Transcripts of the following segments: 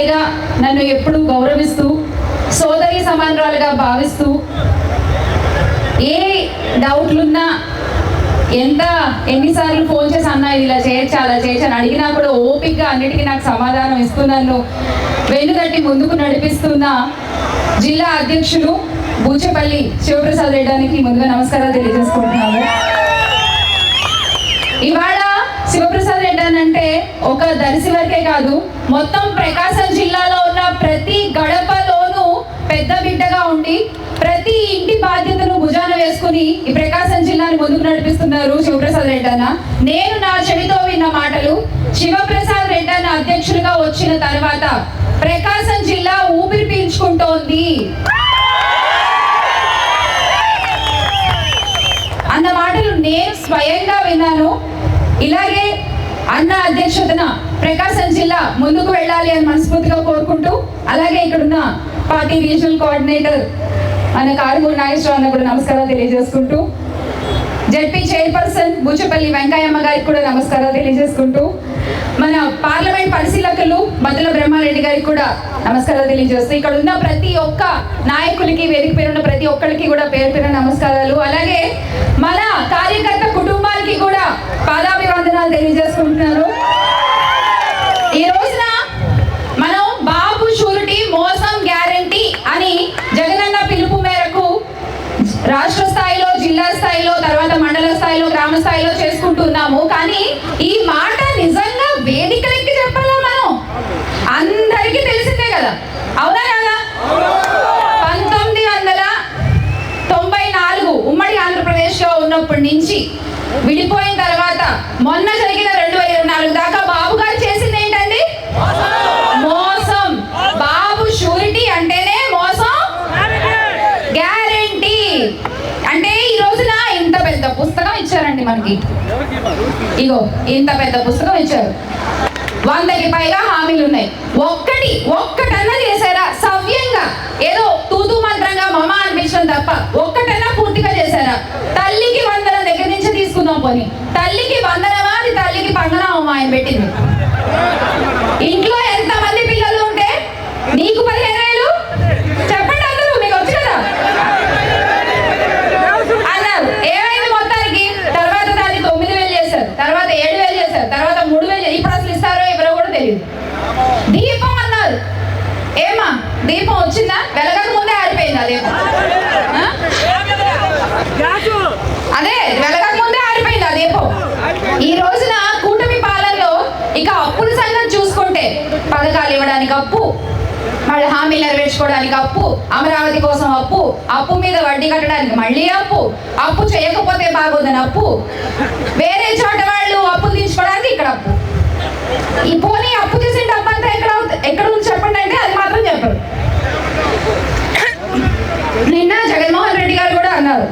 చెల్లెమ్మలిగా నన్ను ఎప్పుడూ గౌరవిస్తూ సోదరి సమానురాలుగా భావిస్తూ ఏ డౌట్లున్నా ఎంత ఎన్నిసార్లు ఫోన్ చేసి అన్నా ఇది ఇలా చేయొచ్చు అలా చేయొచ్చు అని అడిగినా కూడా ఓపిక్గా అన్నిటికీ నాకు సమాధానం ఇస్తూ నన్ను వెన్నుదట్టి ముందుకు నడిపిస్తున్న జిల్లా అధ్యక్షులు బూచపల్లి శివప్రసాద్ రెడ్డానికి ముందుగా నమస్కారాలు తెలియజేసుకుంటున్నాము. ఇవాళ శివప్రసాద్ చేయడానంటే అంటే ఒక దర్శి వరకే కాదు మొత్తం ప్రకాశం జిల్లాలో ఉన్న ప్రతి గడపలోనూ పెద్ద బిడ్డగా ఉండి ప్రతి ఇంటి బాధ్యతను భుజాన వేసుకుని ఈ ప్రకాశం జిల్లాని ముందుకు నడిపిస్తున్నారు శివప్రసాద్ రెడ్డి అన్న. నేను నా చెవితో విన్న మాటలు శివప్రసాద్ రెడ్డి అన్న వచ్చిన తర్వాత ప్రకాశం జిల్లా ఊపిరి పీల్చుకుంటోంది. అన్న మాటలు నేను స్వయంగా విన్నాను. ఇలాగే అన్న అధ్యక్షతన ప్రకాశం జిల్లా ముందుకు వెళ్ళాలి అని మనస్ఫూర్తిగా కోరుకుంటూ అలాగే ఇక్కడున్న పార్టీ రీజనల్ కోఆర్డినేటర్ మన కారుమూరు నాగేశ్వరరావు అన్న కూడా నమస్కారాలు తెలియజేసుకుంటూ జడ్పీ చైర్పర్సన్ బూచపల్లి వెంకయ్యమ్మ గారికి కూడా నమస్కారాలు తెలియజేసుకుంటూ మన పార్లమెంట్ పరిశీలకులు మధుల బ్రహ్మారెడ్డి గారికి కూడా నమస్కారాలు తెలియజేస్తూ ఇక్కడ ఉన్న ప్రతి ఒక్క నాయకులకి వేదిక పేరున్న ప్రతి ఒక్కరికి కూడా పేరు పేరు నమస్కారాలు. అలాగే మన ధన్యవాదాలు తెలియజేసుకుంటున్నాను ఈ రోజున మనం బాబు షూరిటీ మోసం గ్యారంటీ అని జగనన్న పిలుపు మేరకు రాష్ట్ర స్థాయిలో జిల్లా స్థాయిలో తర్వాత మండల స్థాయిలో గ్రామ స్థాయిలో చేసుకుంటున్నాము కానీ ఈ మాట నిజంగా వేదికలెక్కి చెప్పాలా మనం అందరికీ తెలిసిందే కదా అవునా కదా పంతొమ్మిది వందల తొంభై నాలుగు ఉమ్మడి ఆంధ్రప్రదేశ్లో ఉన్నప్పటి నుంచి విడిపోయిన తర్వాత మొన్న జరిగిన రెండు వేల ఇరవై నాలుగు దాకా బాబు గారు చేసింది ఏంటండి మోసం బాబు షూరిటీ అంటేనే మోసం గ్యారంటీ అంటే ఈ రోజున ఇంత పెద్ద పుస్తకం ఇగో ఇంత పెద్ద పుస్తకం ఇచ్చారు. వందకి పైగా హామీలు ఉన్నాయి. ఒక్కటి ఒక్కటన్నా చేశారా? సవ్యంగా. ఏదో తూతు మంత్రంగా మమ అనిపించడం తప్ప ఒక్కటన్నా పూర్తిగా చేశారా? తల్లికి వందనం దగ్గర నుంచి తీసుకుందాం పోని. తల్లికి వందనమా అది తల్లికి పంగనమా ఆయన పెట్టింది. ఇంట్లో ఎంత మంది పిల్లలు ఉంటే నీకు పదిహేను వేలు చెప్పండి అందరూ మీకు వచ్చు కదా అన్నారు ఏమైంది మొత్తానికి తర్వాత దాన్ని తొమ్మిది వేలు చేశారు తర్వాత ఏడు వేలు చేశారు తర్వాత మూడు వేలు చేశారు. ఇప్పుడు అసలు ఇస్తారో ఎవరో కూడా తెలియదు దీపం అన్నారు ఏమా దీపం వచ్చిందా వెలగక ముందే ఆరిపోయింది అదే అదే వెలగక ముందే ఆరిపోయింది ఆ దీపం ఈ రోజున కూటమి పాలనలో ఇక అప్పుల సంగతి చూసుకుంటే పథకాలు అప్పు. మళ్ళీ హామీలు నెరవేర్చుకోవడానికి అప్పు. అమరావతి కోసం అప్పు. అప్పు మీద వడ్డీ కట్టడానికి మళ్ళీ అప్పు. అప్పు చేయకపోతే బాగోదని అప్పు. వేరే చోట వాళ్ళు అప్పు తీర్చుకోవడానికి ఇక్కడ అప్పు. ఈ పోనీ అప్పు చేసిన అంతా ఎక్కడ ఎక్కడ ఉంది చెప్పండి అంటే అది మాత్రం చెప్పరు. నిన్న జగన్మోహన్ రెడ్డి గారు కూడా అన్నారు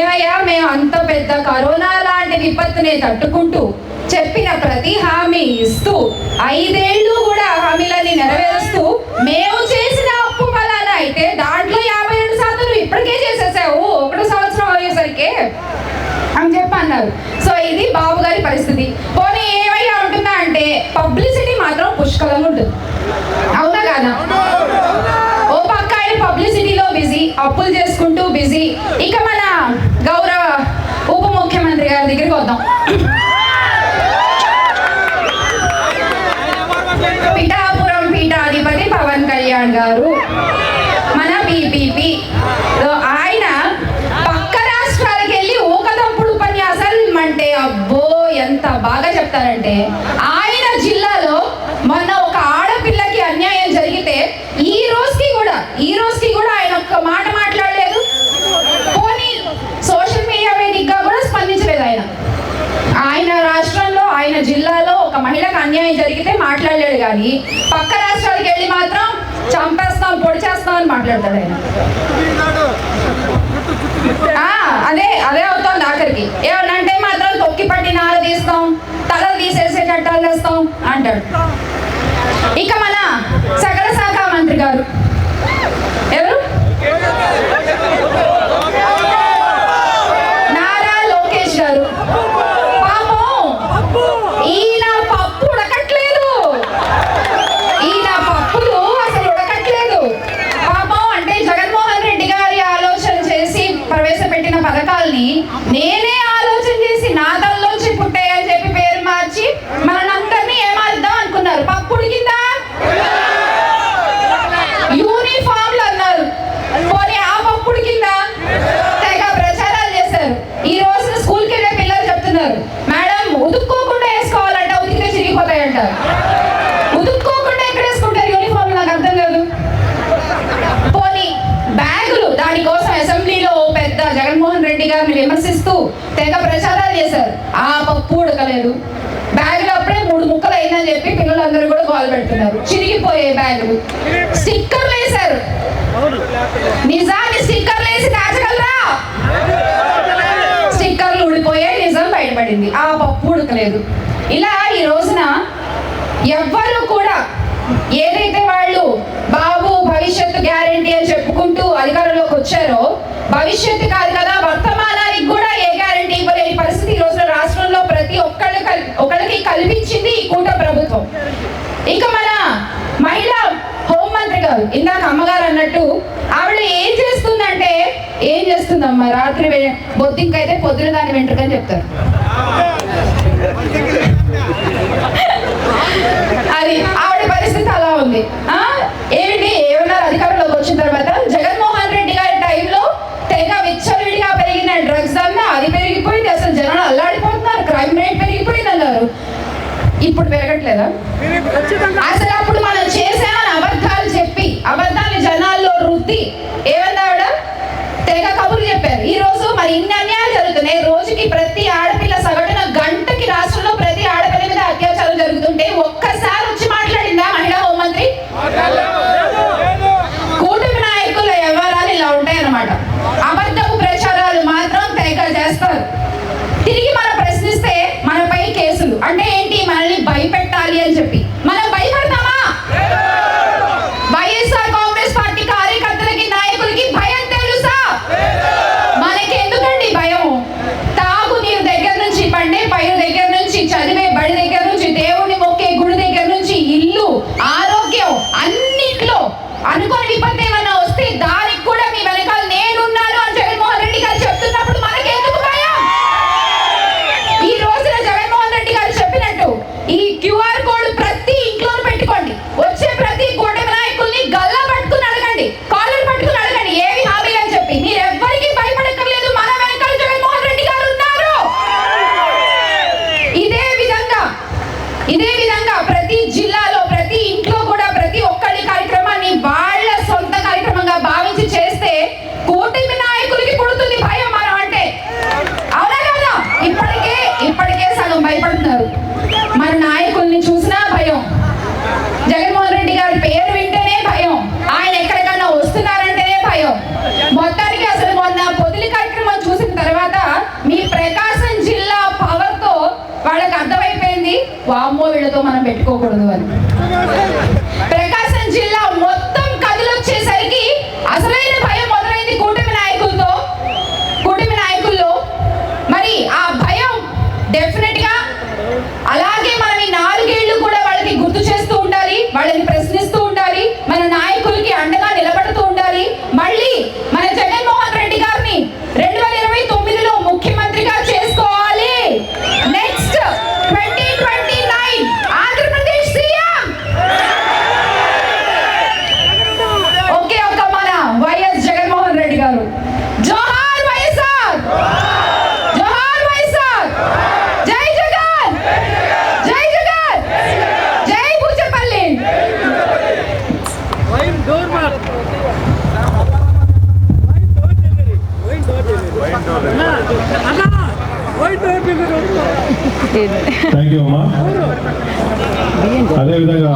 ఏమయ్యా మేము అంత పెద్ద కరోనా లాంటి విపత్తుని తట్టుకుంటూ చెప్పిన ప్రతి హామీ ఇస్తూ ఐదేళ్ళు కూడా హామీలన్నీ నెరవేరుస్తూ మేము చేసిన అప్పు ఫలానా అయితే దాంట్లో యాభై ఏడు శాతం నువ్వు ఇప్పటికే చేసేసావు ఒకటో సంవత్సరం అయ్యేసరికి అని చెప్పి అన్నారు సో ఇది బాబు గారి పరిస్థితి పోనీ ఏమయ్యా ఉంటుందా అంటే పబ్లిసిటీ మాత్రం పుష్కలంగా ఉంటుంది అవునా కాదా ఓ పక్క ఆయన పబ్లిసిటీలో బిజీ అప్పులు చేసుకుంటూ బిజీ ఇక మన గౌరవ ఉప ముఖ్యమంత్రి గారి దగ్గరికి వద్దాం. పిఠాపురం పీఠాధిపతి పవన్ కళ్యాణ్ గారు. మన బీపీపీ. ఆయన పక్క రాష్ట్రాలకు వెళ్ళి ఊకదంపుడు ఉపన్యాసాలు అంటే అబ్బో ఎంత బాగా చెప్తారంటే ఆయన జిల్లాలో మొన్న ఒక ఆడపిల్లకి అన్యాయం జరిగితే ఈ రోజుకి కూడా ఈ రోజుకి కూడా ఆయన ఒక్క మాట మాట్లాడలేదు పోనీ సోషల్ మీడియా వేదికగా కూడా స్పందించలేదు ఆయన ఆయన రాష్ట్రంలో ఆయన జిల్లాలో ఒక మహిళకు అన్యాయం జరిగితే మాట్లాడలేడు కానీ పక్క రాష్ట్రాలకు వెళ్ళి మాత్రం చంపేస్తాం పొడి చేస్తాం అని మాట్లాడతాడు ఆయన. అదే అదే అవుతుంది ఆఖరికి. ఏమనంటే మాత్రం తొక్కి పట్టి నార తీస్తాం తలలు తీసేసే చట్టాలు తెస్తాం అంటాడు. ఇక మన సకల శాఖ మంత్రి గారు ఎవరు నారా లోకేష్ గారు పాపం ఈయన పప్పు ఉడకట్లేదు ఈయన పప్పులు నేనే ఆలోచన చేసి నా తలలోంచి పుట్టాయి అని చెప్పి పేరు మార్చి మనందరినీ ఏమారుద్దాం అనుకున్నారు పప్పుడు కింద యూనిఫామ్లు అన్నారు పోనీ ఆ పప్పుడు కింద తెగ ప్రచారాలు చేశారు ఈ రోజున స్కూల్కి వెళ్ళే పిల్లలు చెప్తున్నారు మేడం ఉదుక్కోకుండా వేసుకోవాలంట ఉతికితే చిరిగిపోతాయంట ఉదుక్కోకుండా ఎక్కడ వేసుకుంటారు యూనిఫామ్ నాకు అర్థం కాదు పోనీ బ్యాగులు దానికోసం అసెంబ్లీలో ఓ పెద్ద జగన్మోహన్ రెడ్డి గారిని విమర్శిస్తూ తెగ ప్రచారాలు చేశారు. ఆ పప్పు ఉడకలేదు. బ్యాగులు అప్పుడే మూడు ముక్కలు అయిందని చెప్పి పిల్లలందరూ కూడా గోల్ పెడుతున్నారు. చిరిగిపోయే బ్యాగులు. స్టిక్కర్లు వేశారు నిజాన్ని స్టిక్కర్లు వేసి దాచగలరా? స్టిక్కర్లు ఊడిపోయే నిజం బయటపడింది. ఆ పప్పు ఉడకలేదు. ఇలా ఈ రోజున ఎవ్వరు కూడా ఏదైతే వాళ్ళు బాబు భవిష్యత్తు గ్యారంటీ అని చెప్పుకుంటూ అధికారంలోకి వచ్చారో భవిష్యత్తు కాదు కదా వర్తమానానికి కూడా ఏ గ్యారంటీ ఇవ్వలేని పరిస్థితి ఈ రోజున రాష్ట్రంలో ప్రతి ఒక్కళ్ళు ఒకళ్ళకి కల్పించింది ఈ కూట ప్రభుత్వం. ఇంకా మన మహిళా హోంమంత్రి గారు ఇందాక అమ్మగారు అన్నట్టు ఆవిడ ఏం చేస్తుందంటే ఏం చేస్తుందమ్మా? రాత్రి బొద్దింకైతే పొద్దున దాని వెంట్రుకని చెప్తారు. అది ఆవిడ పరిస్థితి అలా ఉంది. ఆ? ఏంటి ఏమన్నారు? అధికారంలోకి వచ్చిన తర్వాత జగన్మోహన్ రెడ్డి గారి టైంలో తెగ విచ్చలవిడిగా పెరిగిన డ్రగ్స్ అన్నా అది పెరిగిపోయింది. అసలు జనాలు అల్లాడిపోతున్నారు. క్రైమ్ రేట్ పెరిగిపోయింది అన్నారు ఇప్పుడు పెరగట్లేదా? అసలు అప్పుడు మనం చేసామని అబద్ధాలు చెప్పి అబద్ధాలు జనాల్లో రుద్ది ఏమన్నా తెగ కబుర్లు చెప్పారు. ఈ రోజు మరి ఇన్ని అన్యాయాలు జరుగుతున్నాయి. రోజుకి ప్రతి ఆడపిల్ల సగటున గంటకి రాష్ట్రంలో ప్రతి ఆడపిల్ల మీద అత్యాచారం జరుగుతుంటే ఒక్కసారి వచ్చి మాట్లాడిందా మహిళా హోంమంత్రి కూటమి నాయకుల వ్యవహారాలు ఇలా ఉంటాయన్నమాట అబద్ధపు ప్రచారాలు మాత్రం తెగ చేస్తారు తిరిగి మనం ప్రశ్నిస్తే మనపై కేసులు అంటే ఏంటి మనల్ని భయపెట్టాలి అని చెప్పి మనం భయపడతామా వైఎస్ఆర్ కాంగ్రెస్ పార్టీ కార్యకర్తలకి నాయకులకి భయం తెలుసా మనకి ఎందుకండి భయం తాగు నీరు దగ్గర నుంచి పండే పైరు దగ్గర నుంచి చదివే బడి దగ్గర నుంచి దేవుని మొక్కే గుడి దగ్గర నుంచి ఇల్లు ఆరోగ్యం అన్నిట్లో అనుకోని విపత్తు ఏమన్నా వస్తే దానికి కూడా మీ వెనకాల నేనున్నాను అని జగన్మోహన్ రెడ్డి గారు చెప్తున్నప్పుడు మనకెందుకు భయం ఈ రోజున జగన్మోహన్ రెడ్డి గారు చెప్పినట్టు ఈ క్యూఆర్ కోడ్ ప్రతి ఇంట్లో పెట్టుకోండి వచ్చే ప్రతి కూటమి నాయకుల్ని గల్లా పట్టుకుని అడగండి కాలర్ పట్టుకుని అడగండి ఏవి హామీలు అని చెప్పి మీరు ఎవ్వరికి భయపడక్కర్లేదు మన వెనకాల జగన్మోహన్ రెడ్డి గారు ఉన్నారు ఇదే విధంగా ఇదే విధంగా ప్రతి జిల్లాలో ప్రతి ఇంట్లో కూడా ప్రతి ఒక్కరి కార్యక్రమాన్ని వాళ్ళ సొంత కార్యక్రమంగా భావించి చేస్తే కూటమి నాయకులకి పుడుతుంది భయం మనం అంటే అవునా కదా ఇప్పటికే ఇప్పటికే సగం భయపడుతున్నారు మన నాయకుల్ని చూసినా భయం జగన్మోహన్ రెడ్డి గారి పేరు వింటేనే భయం ఆయన ఎక్కడికన్నా వస్తున్నారంటేనే భయం మొత్తానికి అసలు మొన్న పొదిలి కార్యక్రమం చూసిన తర్వాత మీ ప్రకాశం జిల్లా పవర్తో వాళ్ళకి అర్థమైపోయింది వామ్మో వీళ్ళతో మనం పెట్టుకోకూడదు అని. థ్యాంక్ యూ అమ్మా అదేవిధంగా